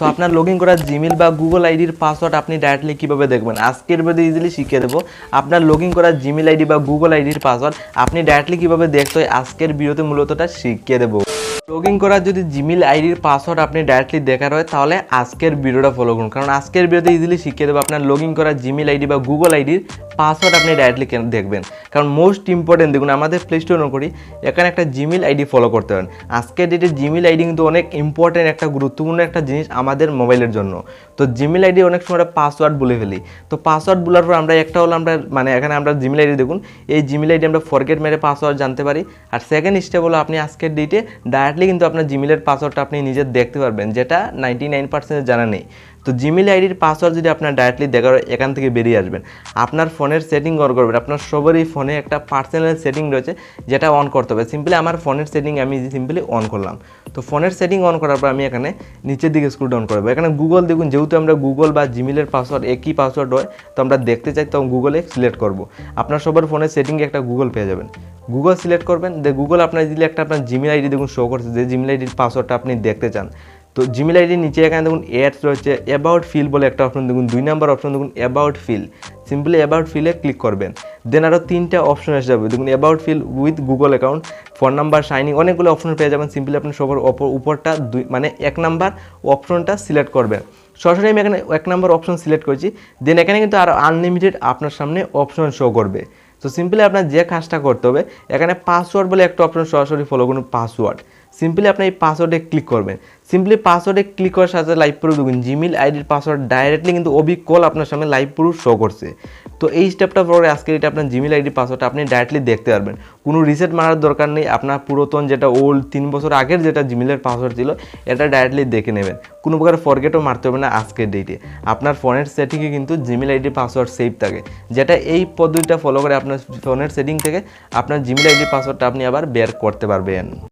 So আপনার log in করা Gmail বা গুগল আইডির পাসওয়ার্ড আপনি ডাইরেক্টলি কীভাবে দেখবেন? আজকের ভিডিও ইজিলি শিখিয়ে দেবো। আপনার লগ ইন করা জিমেল আইডি বা গুগল আইডির পাসওয়ার্ড আপনি ডাইরেক্টলি কীভাবে দেখতে আজকের ভিডিওতে মূলতটা শিখিয়ে দেবো। লগ ইন করার যদি জিমেল আইডির পাসওয়ার্ড আপনি ডাইরেক্টলি দেখার হয়, তাহলে আজকের ভিডিওটা ফলো করুন। কারণ আজকের ভিডিওতে ইজিলি শিখিয়ে দেবো, আপনার লগ ইন করা জিমেল আইডি বা গুগল আইডির পাসওয়ার্ড আপনি ডাইরেক্টলি দেখবেন। কারণ মোস্ট ইম্পর্টেন্ট দেখুন, আমাদের প্লে স্টোর করি এখানে একটা জিমেল আইডি ফলো করতে পারেন আজকের ডেটে জিমেল আইডি কিন্তু অনেক ইম্পর্টেন্ট একটা, গুরুত্বপূর্ণ একটা জিনিস আমাদের মোবাইলের জন্য। তো জিমেল আইডি অনেক সময় পাসওয়ার্ড বলে ফেলি। তো পাসওয়ার্ড বলার পর আমরা একটা হলো আমরা মানে এখানে আমরা জিমেল আইডি দেখুন, এই জিমেল আইডি আমরা ফরগেট মেরে পাসওয়ার্ড জানতে পারি। আর সেকেন্ড স্টেপ হলো আপনি আজকের ডেটে ডাইরেক্টলি কিন্তু আপনার জিমেলের পাসওয়ার্ডটা আপনি নিজে দেখতে পারবেন, যেটা নাইনটি নাইন পার্সেন্ট জানা নেই। তো জিমেল আইডির পাসওয়ার্ড যদি আপনার ডাইরেক্টলি দেখার এখান থেকে বেরিয়ে আসবেন। আপনার ফোনের সেটিং অন করবেন। আপনার সবারই ফোনে একটা পার্সোনাল সেটিং রয়েছে, যেটা অন করতে হবে। সিম্পলি আমার ফোনের সেটিং আমি সিম্পলি অন করলাম। তো ফোনের সেটিং অন করার পর আমি এখানে নিচের দিকে স্ক্রু ডাউন করব। এখানে গুগল দেখুন, যেহেতু আমরা গুগল বা জিমেলের পাসওয়ার্ড একই পাসওয়ার্ড হয়, তো আমরা দেখতে চাই তো গুগলে সিলেক্ট করব। আপনার সবার ফোনের সেটিংয়ে একটা গুগল পেয়ে যাবেন। গুগল সিলেক্ট করবেন দে গুগল আপনার দিলে একটা আপনার জিমেল আইডি দেখুন শো করছে, যে জিমেল আইডির পাসওয়ার্ডটা আপনি দেখতে চান তো জিমেল আইডির নিচে এখানে দেখুন অ্যাডস রয়েছে অ্যাবাউট ফিল বলে একটা অপশন দেখুন, দুই নাম্বার অপশন দেখুন অ্যাবাউট ফিল সিম্পলি অ্যাবাউট ফিলে ক্লিক করবেন। দেন আরও তিনটা অপশন এসে যাবে, দেখুন autofill with Google account phone number shining অনেকগুলো অপশন পেয়ে যাবেন। সিম্পলি আপনি সবার অপর উপরটা দুই মানে এক নাম্বার অপশনটা সিলেক্ট করবেন। সরাসরি আমি এখানে এক নাম্বার অপশন সিলেক্ট করেছি। দেন এখানে কিন্তু আরও আনলিমিটেড আপনার সামনে অপশন শো করবে। তো সিম্পলি আপনার যে কাজটা করতে হবে, এখানে পাসওয়ার্ড বলে একটা অপশন সরাসরি ফলো করুন পাসওয়ার্ড সিম্পলি আপনি এই পাসওয়ার্ডে ক্লিক করবেন। সিম্পলি পাসওয়ার্ডে ক্লিক করার সাথে লাইভ প্রুফ দেখুন জিমেল আইডির পাসওয়ার্ড ডাইরেক্টলি কিন্তু অবি কল আপনার সামনে লাইভ প্রুফ শো করছে। তো এই স্টেপটা পরে আজকে এটা আপনার জিমেল আইডি পাসওয়ার্ডটা আপনি ডাইরেক্টলি দেখতে পারবেন। কোনো রিসেট মারার দরকার নেই। আপনার পুরাতন যেটা ওল্ড তিন বছর আগের যেটা জিমেলের পাসওয়ার্ড ছিল, এটা ডাইরেক্টলি দেখে নেবেন। কোনো প্রকার ফরগেটও মারতে হবে না আজকের ডেটে আপনার ফোনের সেটিংয়ে কিন্তু জিমেল আইডি পাসওয়ার্ড সেভ থাকে। যেটা এই পদ্ধতিটা ফলো করে আপনার ফোনের সেটিং থেকে আপনার জিমেল আইডি পাসওয়ার্ডটা আপনি আবার বের করতে পারবেন।